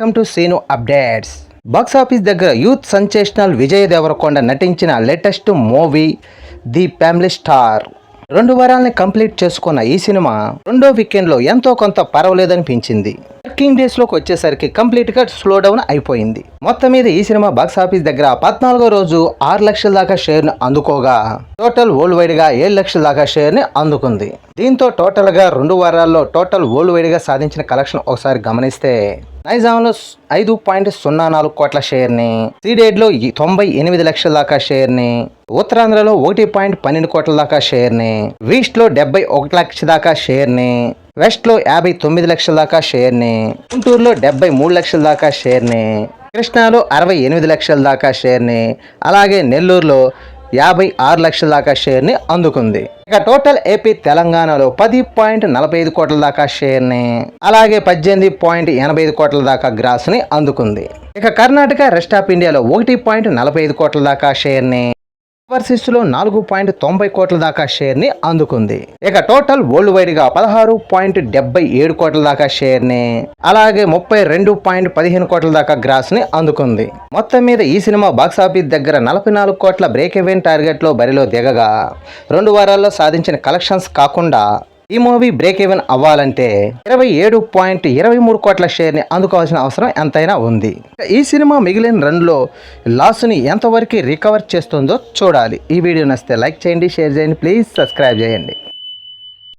Welcome to Seenu updates. Box office దగ్గర youth sensational Vijay Devarakonda నటించిన latest movie the family star. రెండు వారాలని complete చేసుకున్న ఈ సినిమా రెండో వీకెండ్లో ఎంతో కొంత పర్వాలేదనిపించింది. వర్కింగ్ డేస్లోకి వచ్చేసరికి కంప్లీట్గా స్లో డౌన్ అయిపోయింది. మొత్తం మీద ఈ సినిమా బాక్స్ ఆఫీస్ దగ్గర పద్నాలుగో రోజు ఆరు లక్షల దాకా షేర్ను అందుకోగా. టోటల్ వరల్డ్ వైడ్గా ఏడు లక్షల దాకా షేర్ని అందుకుంది. దీంతో టోటల్గా రెండు వారాల్లో టోటల్ వరల్డ్ వైడ్గా సాధించిన కలెక్షన్ ఒకసారి గమనిస్తే నైజాంలో ఐదు పాయింట్ సున్నా నాలుగు కోట్ల షేర్ని సీడెడ్లో తొంభై ఎనిమిది లక్షల దాకా షేర్ని ఉత్తరాంధ్రలో ఒకటి పాయింట్ పన్నెండు కోట్ల దాకా షేర్ని వీస్ట్లో డెబ్బై ఒకటి లక్ష దాకా షేర్ని వెస్ట్లో యాభై తొమ్మిది లక్షల దాకా షేర్ని గుంటూరులో డెబ్బై మూడు లక్షల దాకా షేర్ని కృష్ణాలో అరవై ఎనిమిది లక్షల దాకా షేర్ని అలాగే నెల్లూరులో యాభై ఆరు లక్షల దాకా షేర్ని అందుకుంది. ఇక టోటల్ ఏపీ తెలంగాణలో పది పాయింట్ నలభై ఐదు కోట్ల దాకా షేర్ని అలాగే పద్దెనిమిది పాయింట్ ఎనభై ఐదు కోట్ల దాకా గ్రాస్ని అందుకుంది. ఇక కర్ణాటక రెస్ట్ ఆఫ్ ఇండియాలో ఒకటి పాయింట్ నలభై ఐదు కోట్ల దాకా షేర్ని. ఓవర్సీస్లో నాలుగు పాయింట్ తొంభై కోట్ల దాకా షేర్ని అందుకుంది. ఇక టోటల్ వరల్డ్ వైడ్గా పదహారు పాయింట్ డెబ్బై ఏడు కోట్ల దాకా షేర్ని అలాగే ముప్పై రెండు పాయింట్ పదిహేను కోట్ల దాకా గ్రాస్ని అందుకుంది. మొత్తం మీద ఈ సినిమా బాక్సాఫీస్ దగ్గర నలభై నాలుగు కోట్ల బ్రేక్ ఎవెన్ టార్గెట్లో బరిలో దిగగా రెండు వారాల్లో సాధించిన కలెక్షన్స్ కాకుండా ఈ మూవీ బ్రేక్ ఈవెన్ అవ్వాలంటే ఇరవై ఏడు పాయింట్ ఇరవై మూడు కోట్ల షేర్ని అందుకోవాల్సిన అవసరం ఎంతైనా ఉంది. ఈ సినిమా మిగిలిన రన్లో లాస్ని ఎంతవరకు రికవర్ చేస్తుందో చూడాలి. ఈ వీడియో నచ్చితే లైక్ చేయండి షేర్ చేయండి ప్లీజ్ సబ్స్క్రైబ్ చేయండి.